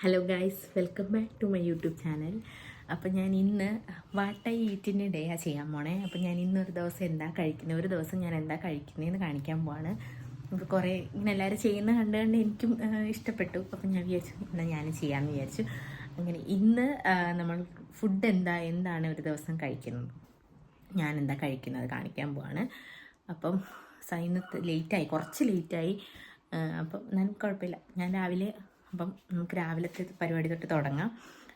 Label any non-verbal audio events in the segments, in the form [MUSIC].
Hello guys welcome back to my YouTube channel അപ്പോൾ ഞാൻ ഇന്ന് വാട്ട് ഐ ഈറ്റിന്റെ ഡേയാണ് ചെയ്യാൻ പോണേ. അപ്പോൾ ഞാൻ ഇന്നൊരു ദിവസം എന്താ കഴിക്കുന്നത് ഒരു ദിവസം ഞാൻ എന്താ കഴിക്കുന്നതെന്ന് കാണിക്കാൻ പോവാണ്. അപ്പോൾ കുറേ ഇങ്ങനെ എല്ലാവരും ചെയ്യുന്ന കണ്ട് കണ്ട് എനിക്കും ഇഷ്ടപ്പെട്ടു. അപ്പോൾ ഞാൻ വിചാരിച്ചു എന്നാൽ ഞാൻ ചെയ്യാമെന്ന് വിചാരിച്ചു. അങ്ങനെ ഇന്ന് നമ്മൾ ഫുഡ് എന്താ എന്താണ് ഒരു ദിവസം കഴിക്കുന്നത്? ഞാൻ എന്താ കഴിക്കുന്നത് കാണിക്കാൻ പോവാണ്. അപ്പം സൈനത്ത് ലേറ്റായി കുറച്ച് ലേറ്റായി അപ്പം ഞാൻ കുഴപ്പമില്ല. ഞാൻ രാവിലെ അപ്പം നമുക്ക് രാവിലത്തെ പരിപാടി തൊട്ട് തുടങ്ങാം.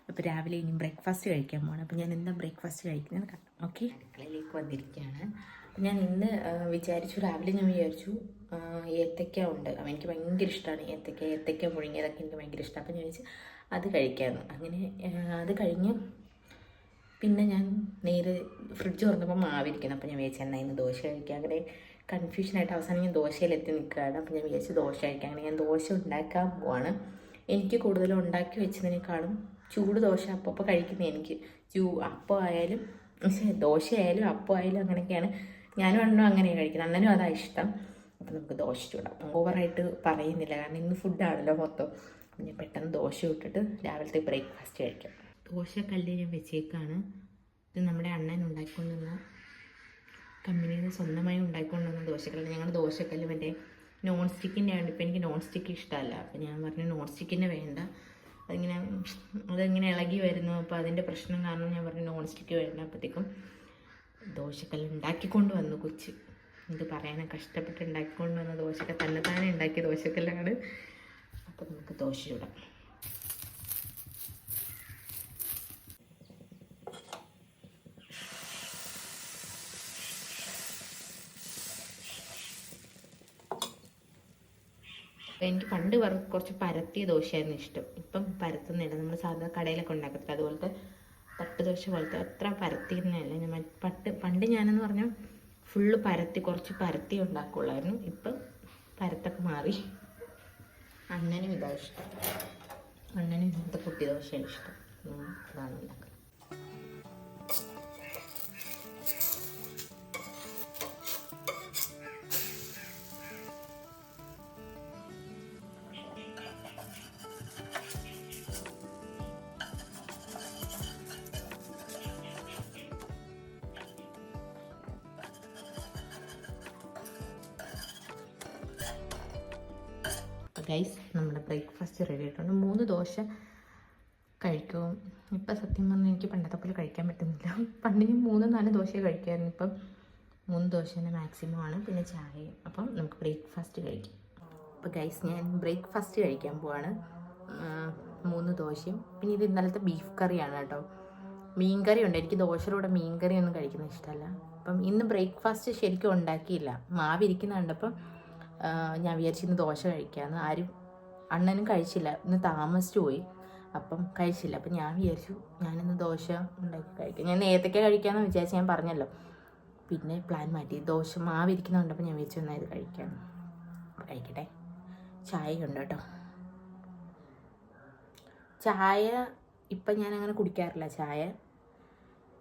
അപ്പോൾ രാവിലെ ഇനി ബ്രേക്ക്ഫാസ്റ്റ് കഴിക്കാൻ പോകണം അപ്പോൾ ഞാൻ എന്താ ബ്രേക്ക്ഫാസ്റ്റ് കഴിക്കുന്നത് കാണാം ഓക്കെ അടുക്കളയിലേക്ക് വന്നിരിക്കുകയാണ്. അപ്പം ഞാൻ ഇന്ന് വിചാരിച്ചു രാവിലെ ഞാൻ വിചാരിച്ചു ഏത്തക്ക ഉണ്ട്. അപ്പം എനിക്ക് ഭയങ്കര ഇഷ്ടമാണ് ഏത്തക്ക ഏത്തക്ക മുഴുങ്ങിയതൊക്കെ എനിക്ക് ഭയങ്കര ഇഷ്ടം. അപ്പം ഞാൻ വിചാരിച്ചു അത് കഴിക്കാമെന്ന് അങ്ങനെ അത് കഴിഞ്ഞ് പിന്നെ ഞാൻ നേരെ ഫ്രിഡ്ജ് തുറന്നപ്പോൾ മാവിരിക്കുന്നു. അപ്പോൾ ഞാൻ വിചാരിച്ചു എന്നാൽ ഇന്ന് ദോശ കഴിക്കാം. അങ്ങനെ കൺഫ്യൂഷനായിട്ട് അവസാനം ഞാൻ ദോശയിലെത്തി നിൽക്കുകയാണ്. അപ്പോൾ ഞാൻ വിചാരിച്ചു ദോശ കഴിക്കാം. അങ്ങനെ ഞാൻ ദോശ ഉണ്ടാക്കാൻ പോവാണ്. എനിക്ക് കൂടുതലും ഉണ്ടാക്കി വെച്ചതിനേക്കാളും ചൂട് ദോശ അപ്പപ്പോൾ കഴിക്കുന്നത് എനിക്ക്. ചൂ അപ്പം ആയാലും പക്ഷേ ദോശ ആയാലും അപ്പം ആയാലും അങ്ങനെയൊക്കെയാണ്. ഞാനും അണ്ണനും അങ്ങനെയാണ് കഴിക്കുന്നത്. അണ്ണനും അതാണ് ഇഷ്ടം. അപ്പോൾ നമുക്ക് ദോശ ചൂടാം. ഓവറായിട്ട് പറയുന്നില്ല. കാരണം ഇന്ന് ഫുഡാണല്ലോ മൊത്തം. ഞാൻ പെട്ടെന്ന് ദോശ ഇട്ടിട്ട് രാവിലത്തെ ബ്രേക്ക്ഫാസ്റ്റ് കഴിക്കാം. ദോശക്കല്ല് ഞാൻ വെച്ചേക്കാണ്. ഇത് നമ്മുടെ അണ്ണൻ ഉണ്ടാക്കിക്കൊണ്ടുവന്ന കമ്പനിയിൽ നിന്ന് സ്വന്തമായി ഉണ്ടാക്കിക്കൊണ്ടുവന്ന ദോശക്കല്ല്. ഞങ്ങൾ ദോശക്കല്ല് മറ്റേ നോൺ സ്റ്റിക്കിന്റെ ആണ് ഇപ്പോൾ എനിക്ക് നോൺ സ്റ്റിക്ക് ഇഷ്ടമല്ല അപ്പം ഞാൻ പറഞ്ഞു നോൺ സ്റ്റിക്കിന്റെ വേണ്ട. അതിങ്ങനെ അതിങ്ങനെ ഇളകി വരുന്നു. അപ്പോൾ അതിന്റെ പ്രശ്നം കാരണം ഞാൻ പറഞ്ഞു നോൺ സ്റ്റിക്ക് വേണ്ട. അപ്പോഴത്തേക്കും ദോശക്കല്ല് ഉണ്ടാക്കിക്കൊണ്ട് വന്നു കൊച്ച്. എന്ത് പറയാനാ? കഷ്ടപ്പെട്ട് ഉണ്ടാക്കിക്കൊണ്ട് വന്ന ദോശക്ക തന്നെ താനെ ഉണ്ടാക്കിയ ദോശക്കല്ലാണ്. അപ്പോൾ നമുക്ക് ദോശ ചൂടാം. അപ്പം എനിക്ക് പണ്ട് കുറച്ച് പരത്തിയ ദോശയായിരുന്നു ഇഷ്ടം. ഇപ്പം പരത്തുന്നില്ല. നമ്മൾ സാധാരണ കടയിലൊക്കെ ഉണ്ടാക്കത്തില്ല? അതുപോലത്തെ പട്ട് ദോശ പോലത്തെ അത്ര പരത്തിയിരുന്നല്ല ഞാൻ പട്ട് പണ്ട് ഞാനെന്ന് പറഞ്ഞാൽ ഫുള്ള് പരത്തി കുറച്ച് പരത്തി ഉണ്ടാക്കുള്ളായിരുന്നു. ഇപ്പം പരത്തൊക്കെ മാറി. അണ്ണനും ഇതാണ് ഇഷ്ടം. അണ്ണനും ഇന്നത്തെ കുട്ടി ദോശയാണ് ഇഷ്ടം. അതാണ് ഉണ്ടാക്കുന്നത്. ഗൈസ് നമ്മുടെ ബ്രേക്ക്ഫാസ്റ്റ് റെഡി ആയിട്ടുണ്ട്. മൂന്ന് ദോശ കഴിക്കും. ഇപ്പം സത്യം പറഞ്ഞാൽ എനിക്ക് പണ്ടത്തെ പോലെ കഴിക്കാൻ പറ്റുന്നില്ല. [LAUGHS] പണ്ട് ഞാൻ മൂന്ന് നാല് ദോശ കഴിക്കായിരുന്നു. ഇപ്പം മൂന്ന് ദോശ തന്നെ മാക്സിമം ആണ്. പിന്നെ ചായയും. അപ്പം നമുക്ക് ബ്രേക്ക്ഫാസ്റ്റ് കഴിക്കാം. അപ്പോൾ ഗൈസ് ഞാൻ ബ്രേക്ക്ഫാസ്റ്റ് കഴിക്കാൻ പോവാണ്. മൂന്ന് ദോശയും. പിന്നെ ഇത് ഇന്നലത്തെ ബീഫ് കറിയാണ് കേട്ടോ. മീൻ കറി ഉണ്ട്. എനിക്ക് ദോശയുടെ കൂടെ മീൻ കറി ഒന്നും കഴിക്കുന്നത് ഇഷ്ടമല്ല. അപ്പം ഇന്ന് ബ്രേക്ക്ഫാസ്റ്റ് ശരിക്കും ഉണ്ടാക്കിയില്ല. മാവിരിക്കുന്ന കണ്ടപ്പം ആ, ഞാൻ വിചാരിച്ചിരുന്നു ദോശ കഴിക്കാമെന്ന് ആരും അണ്ണനും കഴിച്ചില്ല. ഇന്ന് താമസിച്ചു പോയി. അപ്പം കഴിച്ചില്ല. അപ്പം ഞാൻ വിചാരിച്ചു ഞാനിന്ന് ദോശ ഉണ്ടാക്കി കഴിക്കാം. ഞാൻ നേരത്തേക്ക് കഴിക്കാമെന്ന് വിചാരിച്ച് ഞാൻ പറഞ്ഞല്ലോ. പിന്നെ പ്ലാൻ മാറ്റി. ദോശ മാവിരിക്കുന്ന കണ്ടപ്പോൾ ഞാൻ വിചാരിച്ചു എന്നാൽ ഇത് കഴിക്കാം കഴിക്കട്ടെ. ചായ ഉണ്ട് കേട്ടോ ചായ ഇപ്പം ഞാൻ അങ്ങനെ കുടിക്കാറില്ല. ചായ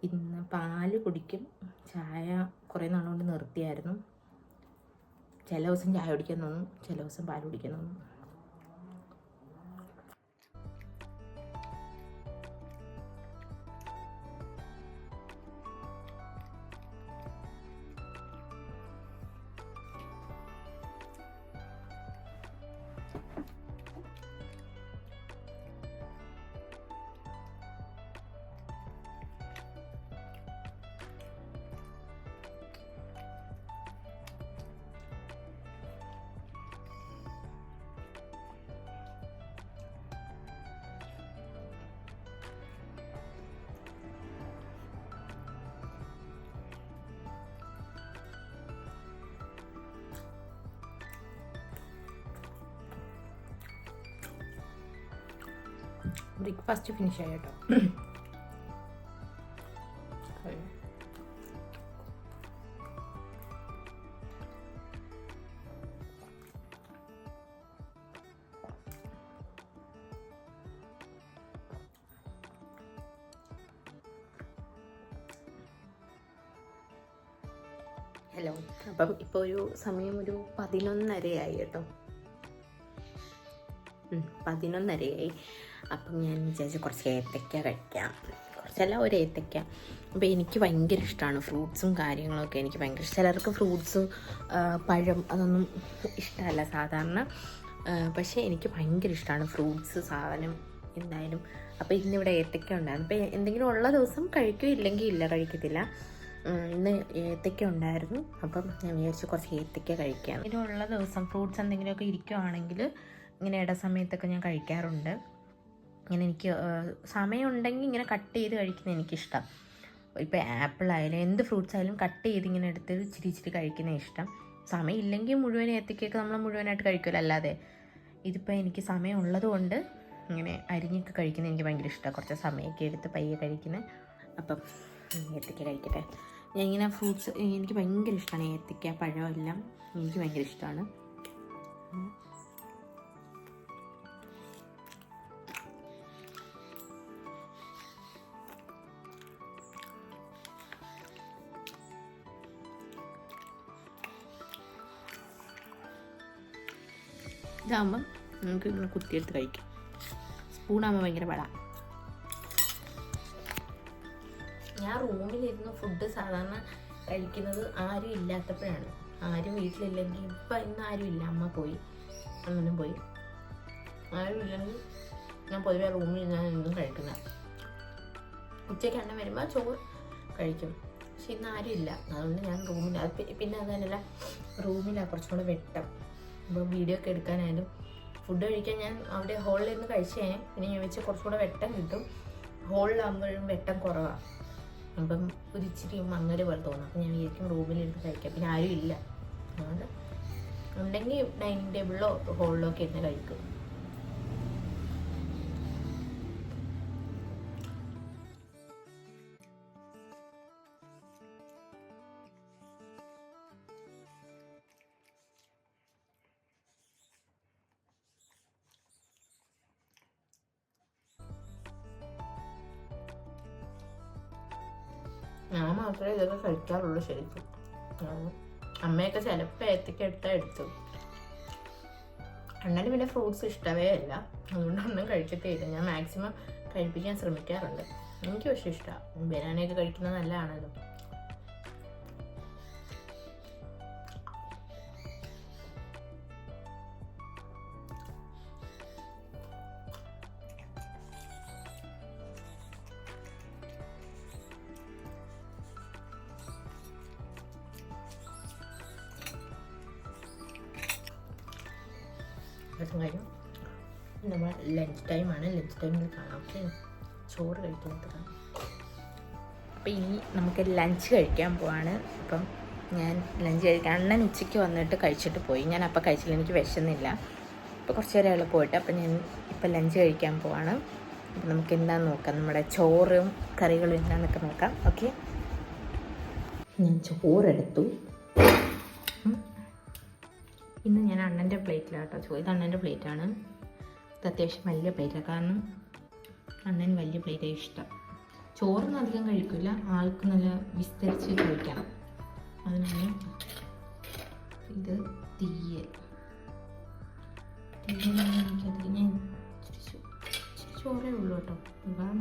ഇന്ന് പാൽ കുടിക്കും. ചായ കുറേ നാളുകൊണ്ട് നിർത്തിയായിരുന്നു. ചില ദിവസം ചായ കുടിക്കാൻ തോന്നും ചില ദിവസം പാൽ കുടിക്കാൻ തോന്നും. ബ്രേക്ക്ഫാസ്റ്റ് ഫിനിഷ് ആയി കേട്ടോ. ഹലോ അപ്പം ഇപ്പോൾ ഒരു സമയം ഒരു പതിനൊന്നരയായി കേട്ടോ. പതിനൊന്നരയായി. അപ്പം ഞാൻ വിചാരിച്ചു കുറച്ച് ഏത്തക്ക കഴിക്കാം കുറച്ചല്ല ഒരു ഏത്തക്ക. അപ്പോൾ എനിക്ക് ഭയങ്കര ഇഷ്ടമാണ് ഫ്രൂട്ട്സും കാര്യങ്ങളൊക്കെ. എനിക്ക് ഭയങ്കര ചിലർക്ക് ഫ്രൂട്ട്സ് പഴം അതൊന്നും ഇഷ്ടമല്ല സാധാരണ. പക്ഷേ എനിക്ക് ഭയങ്കര ഇഷ്ടമാണ് ഫ്രൂട്ട്സ് സാധനം എന്തായാലും. അപ്പോൾ ഇന്നിവിടെ ഏത്തക്ക ഉണ്ടായിരുന്നു. അപ്പോൾ എന്തെങ്കിലും ഉള്ള ദിവസം കഴിക്കും ഇല്ലെങ്കിൽ ഇല്ല കഴിക്കത്തില്ല. ഇന്ന് ഏത്തക്ക ഉണ്ടായിരുന്നു. അപ്പം ഞാൻ വിചാരിച്ചു കുറച്ച് ഏത്തക്ക കഴിക്കാം. ഇതിനുള്ള ദിവസം ഫ്രൂട്ട്സ് എന്തെങ്കിലുമൊക്കെ ഇരിക്കുവാണെങ്കിൽ ഇങ്ങനെ ഇട സമയത്തൊക്കെ ഞാൻ കഴിക്കാറുണ്ട്. ഇങ്ങനെ എനിക്ക് സമയമുണ്ടെങ്കിൽ ഇങ്ങനെ കട്ട് ചെയ്ത് കഴിക്കുന്നത് എനിക്കിഷ്ടം. ഇപ്പോൾ ആപ്പിൾ ആയാലും എന്ത് ഫ്രൂട്ട്സ് ആയാലും കട്ട് ചെയ്ത് ഇങ്ങനെ എടുത്ത് ഇച്ചിരി ഇച്ചിരി കഴിക്കുന്നത് ഇഷ്ടം. സമയമില്ലെങ്കിൽ മുഴുവൻ ഏത്തക്കൊക്കെ നമ്മൾ മുഴുവനായിട്ട് കഴിക്കുമല്ലോ. അല്ലാതെ ഇതിപ്പോൾ എനിക്ക് സമയമുള്ളത് കൊണ്ട് ഇങ്ങനെ അരിഞ്ഞൊക്കെ കഴിക്കുന്നത് എനിക്ക് ഭയങ്കര ഇഷ്ടമാണ്. കുറച്ച് സമയമൊക്കെ എടുത്ത് പയ്യെ കഴിക്കുന്നത്. അപ്പം ഏത്തക്ക കഴിക്കട്ടെ. ഞാൻ ഇങ്ങനെ ഫ്രൂട്ട്സ് എനിക്ക് ഭയങ്കര ഇഷ്ടമാണ് ഏത്തക്ക പഴം എല്ലാം എനിക്ക് ഭയങ്കര ഇഷ്ടമാണ്. ഇതാകുമ്പം നമുക്ക് ഇങ്ങനെ കുത്തിയെടുത്ത് കഴിക്കാം. സ്പൂണാകുമ്പോൾ ഭയങ്കര പട. ഞാൻ റൂമിലിരുന്ന് ഫുഡ് സാധാരണ കഴിക്കുന്നത് ആരും ഇല്ലാത്തപ്പോഴാണ്. ആരും വീട്ടിലില്ലെങ്കിൽ ഇപ്പം ഇന്ന് ആരും ഇല്ല. അമ്മ പോയി. അമ്മനും പോയി. ആരും ഇല്ലെങ്കിൽ ഞാൻ പൊതുവെ റൂമിൽ ഞാൻ എന്തും കഴിക്കുന്ന. ഉച്ചയ്ക്ക് അണ്ണൻ വരുമ്പോൾ ചോറ് കഴിക്കും. പക്ഷെ ഇന്ന് ആരും ഇല്ല. അതുകൊണ്ട് ഞാൻ റൂമിൽ പിന്നെ അതല്ല റൂമിലാണ് കുറച്ചും കൂടെ വെട്ടം. ഇപ്പോൾ വീഡിയോ ഒക്കെ എടുക്കാനായാലും ഫുഡ് കഴിക്കാൻ ഞാൻ അവിടെ ഹോളിൽ നിന്ന് കഴിച്ചു പിന്നെ ഞാൻ വെച്ച് കുറച്ചുകൂടെ വെട്ടം കിട്ടും. ഹോളിലാകുമ്പോഴും വെട്ടം കുറവാണ് അപ്പം ഒരിച്ചിരി മങ്ങര പോലെ തോന്നും. അപ്പം ഞാൻ വിചാരിക്കും റൂമിലിരുന്ന് കഴിക്കാം. പിന്നെ ആരും ഇല്ല. അതുകൊണ്ട് ഉണ്ടെങ്കിൽ ഡൈനിങ് ടേബിളിലോ ഹോളിലോ ഒക്കെ ഇരുന്ന് കഴിക്കും. ഞാൻ മാത്രമേ ഇതൊക്കെ കഴിക്കാറുള്ളൂ ശരിക്കും. അമ്മയൊക്കെ ചിലപ്പോൾ ഏത്തക്ക എടുത്താൽ എടുത്തു. അണ്ണന് പിന്നെ ഫ്രൂട്ട്സ് ഇഷ്ടമേ അല്ല. അതുകൊണ്ടൊന്നും ഇല്ല. ഞാൻ മാക്സിമം കഴിപ്പിക്കാൻ ശ്രമിക്കാറുണ്ട്. എനിക്ക് പക്ഷേ ഇഷ്ടമാണ് ബനാനയൊക്കെ കഴിക്കുന്നത് നല്ലതാണല്ലോ. അതും കഴിഞ്ഞു നമ്മൾ ലഞ്ച് ടൈമാണ് ലഞ്ച് ടൈമിൽ കാണാം. ഓക്കെ ചോറ് കഴിക്കുന്നത് അപ്പം ഇനി നമുക്ക് ലഞ്ച് കഴിക്കാൻ പോവാണ്. അപ്പം ഞാൻ ലഞ്ച് കഴിക്കാൻ അണ്ണൻ ഉച്ചയ്ക്ക് വന്നിട്ട് കഴിച്ചിട്ട് പോയി. ഞാൻ അപ്പം കഴിച്ചില്ല. എനിക്ക് വിശന്നില്ല. അപ്പോൾ കുറച്ച് നേരം എളുപ്പമായിട്ട് അപ്പം ഞാൻ ഇപ്പം ലഞ്ച് കഴിക്കാൻ പോവാണ്. അപ്പം നമുക്ക് എന്താണെന്ന് നോക്കാം. നമ്മുടെ ചോറും കറികളും എന്താണെന്നൊക്കെ നോക്കാം. ഓക്കെ ഞാൻ ചോറെടുത്തു ഞാൻ അണ്ണന്റെ പ്ലേറ്റിലാണ് കേട്ടോ ചോറ് ഇത് അണ്ണന്റെ പ്ലേറ്റാണ്. ഇത് അത്യാവശ്യം വലിയ പ്ലേറ്റാണ് കാരണം അണ്ണൻ വലിയ പ്ലേറ്റാണ് ഇഷ്ടം. ചോറൊന്നും അധികം കഴിക്കില്ല ആൾക്ക് നല്ല വിസ്തരിച്ച് കഴിക്കണം. അതിനാണ് ഇത് തീയൽ. തീയൽ ഞാൻ ചോറേ ഉള്ളൂ കേട്ടോ. ഒരുപാട്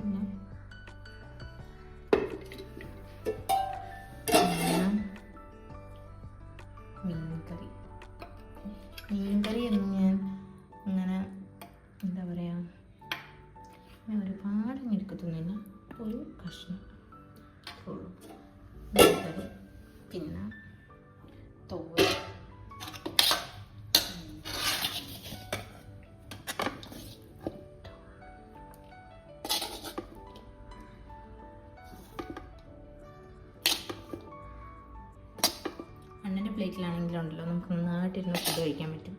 പ്ലേറ്റിലാണെങ്കിലുണ്ടല്ലോ നമുക്ക് നന്നായിട്ടിരുന്ന് ഫുഡ് കഴിക്കാൻ പറ്റും.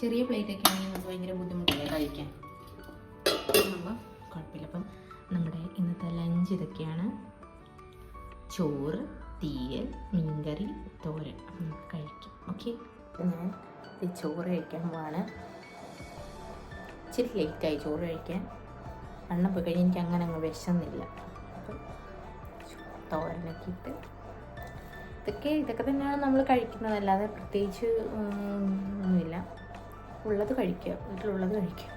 ചെറിയ പ്ലേറ്റൊക്കെ ആണെങ്കിൽ നമുക്ക് ഭയങ്കര ബുദ്ധിമുട്ടില്ല കഴിക്കാൻ. അപ്പം കുഴപ്പമില്ല. അപ്പം നമ്മുടെ ഇന്നത്തെ ലഞ്ച് ഇതൊക്കെയാണ്. ചോറ് തീയൽ മീൻകറി തോരൻ. നമുക്ക് കഴിക്കാം. ഓക്കെ ഞാൻ ഈ ചോറ് കഴിക്കാൻ പോവാണ്. ഇച്ചിരി ലേറ്റായി ചോറ് കഴിക്കാൻ. അണ്ണൻ പോയി എനിക്ക് അങ്ങനെ അങ്ങ് വിശന്നില്ല. അപ്പം തോരനൊക്കെ ഇട്ട് ഇതൊക്കെ ഇതൊക്കെ തന്നെയാണ് നമ്മൾ കഴിക്കുന്നത്. അല്ലാതെ പ്രത്യേകിച്ച് ഒന്നുമില്ല. ഉള്ളത് കഴിക്കുക. വീട്ടിലുള്ളത് കഴിക്കുക.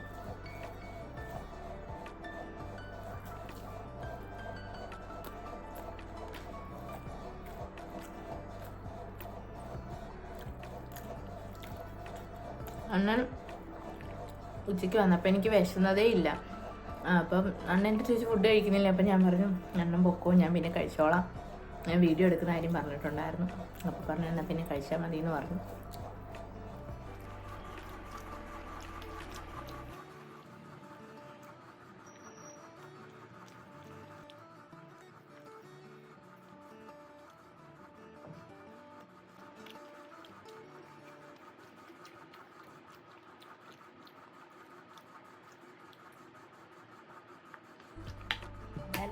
അണ്ണൻ ഉച്ചയ്ക്ക് വന്നപ്പോൾ എനിക്ക് വിശന്നതേ ഇല്ല. അപ്പം അണ്ണന്റെ ചോദിച്ച് ഫുഡ് കഴിക്കുന്നില്ല. അപ്പം ഞാൻ പറഞ്ഞു അണ്ണൻ പൊക്കോ? ഞാൻ പിന്നെ കഴിച്ചോളാം. ഞാൻ വീഡിയോ എടുക്കുന്ന കാര്യം പറഞ്ഞിട്ടുണ്ടായിരുന്നു. അപ്പോൾ പറഞ്ഞു എന്നാൽ പിന്നെ കഴിച്ചാൽ മതി എന്ന് പറഞ്ഞു.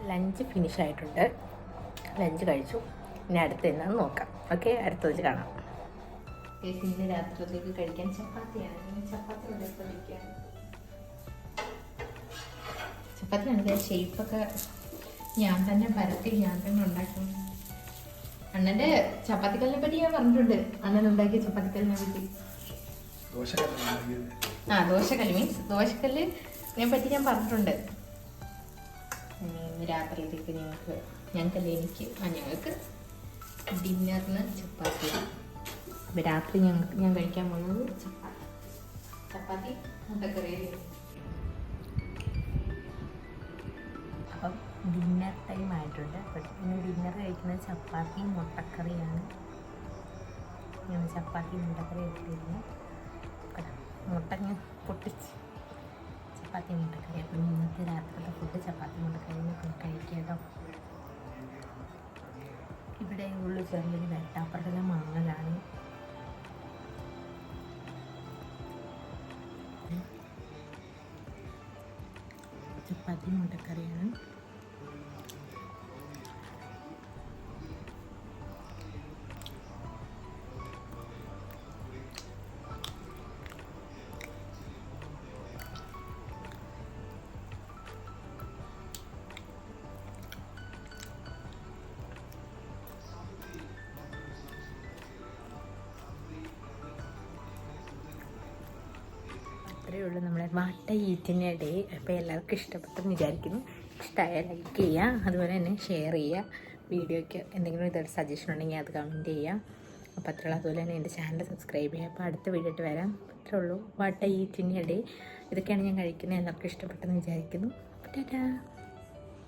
ലഞ്ച് ഫിനിഷ് ആയിട്ടുണ്ട് ലഞ്ച് കഴിച്ചു. ഇനി അടുത്ത് എന്നാന്ന് നോക്കാം. ഓക്കെ അടുത്തതിൽ കാണാം. ഇന്ന് രാത്രിയിലേക്ക് കഴിക്കാൻ ചപ്പാത്തിയാണ്. ചപ്പാത്തി ഉണ്ടാക്കാൻ ചപ്പാത്തി ആണെങ്കിൽ ഷേപ്പൊക്കെ ഞാൻ തന്നെ പരത്തി ഞാൻ തന്നെ ഉണ്ടാക്കും. അണ്ണന്റെ ചപ്പാത്തിക്കല്ലിനെ പറ്റി ഞാൻ പറഞ്ഞിട്ടുണ്ട്. അണ്ണൻ ഉണ്ടാക്കിയ ചപ്പാത്തിക്കല്ലിനെ പറ്റി. ആ ദോശക്കല്ല് മീൻസ് ദോശക്കല്ല് ഇതിനെ പറ്റി ഞാൻ പറഞ്ഞിട്ടുണ്ട്. രാത്രിയിലേക്ക് ഞങ്ങൾക്ക് ഞങ്ങൾക്കല്ലേ എനിക്ക് ആ ഞങ്ങൾക്ക് ഡിന്നറിന് ചപ്പാത്തി. അപ്പം രാത്രി ഞങ്ങൾക്ക് ഞാൻ കഴിക്കാൻ പോകുന്നത് ചപ്പാത്തി. ചപ്പാത്തി മുട്ടക്കറി അപ്പം ഡിന്നർ ടൈം ആയിട്ടുണ്ട്. അപ്പം ഇന്ന് ഡിന്നർ കഴിക്കുന്നത് ചപ്പാത്തി മുട്ടക്കറിയാണ്. ഞാൻ ചപ്പാത്തി മുട്ടക്കറി എടുത്തിരുന്നു മുട്ട ഞാൻ പൊട്ടിച്ച്. ചപ്പാത്തി മുട്ടക്കറി. അപ്പം ഇന്നത്തെ രാത്രിയുടെ ഫുഡ് ചപ്പാത്തി മുട്ടക്കറി. കഴിക്കാം കേട്ടോ. ഇവിടെ ഉള്ളു ചെറിയൊരു വെട്ടാപ്പുറത്തുള്ള മാങ്ങലാണ്. ചപ്പാത്തി മുട്ടക്കറിയാണ് അത്രയേ ഉള്ളൂ. നമ്മളെ വാട്ട ഈറ്റിന്റെ ഡേ അപ്പോൾ എല്ലാവർക്കും ഇഷ്ടപ്പെട്ടെന്ന് വിചാരിക്കുന്നു. ഇഷ്ടമായ ലൈക്ക് ചെയ്യുക അതുപോലെ തന്നെ ഷെയർ ചെയ്യുക വീഡിയോയ്ക്ക് എന്തെങ്കിലും ഇതൊരു സജഷൻ ഉണ്ടെങ്കിൽ അത് കമന്റ് ചെയ്യുക. അപ്പോൾ അത്രയുള്ള. അതുപോലെ തന്നെ എന്റെ ചാനൽ സബ്സ്ക്രൈബ് ചെയ്യുക. അപ്പോൾ അടുത്ത വീഡിയോ വരാം. അത്രേ ഉള്ളൂ. വാട്ട ഈറ്റിന്റെ ഡേ ഇതൊക്കെയാണ് ഞാൻ കഴിക്കുന്നത്. എല്ലാവർക്കും ഇഷ്ടപ്പെട്ടെന്ന് വിചാരിക്കുന്നു. ടാറ്റാ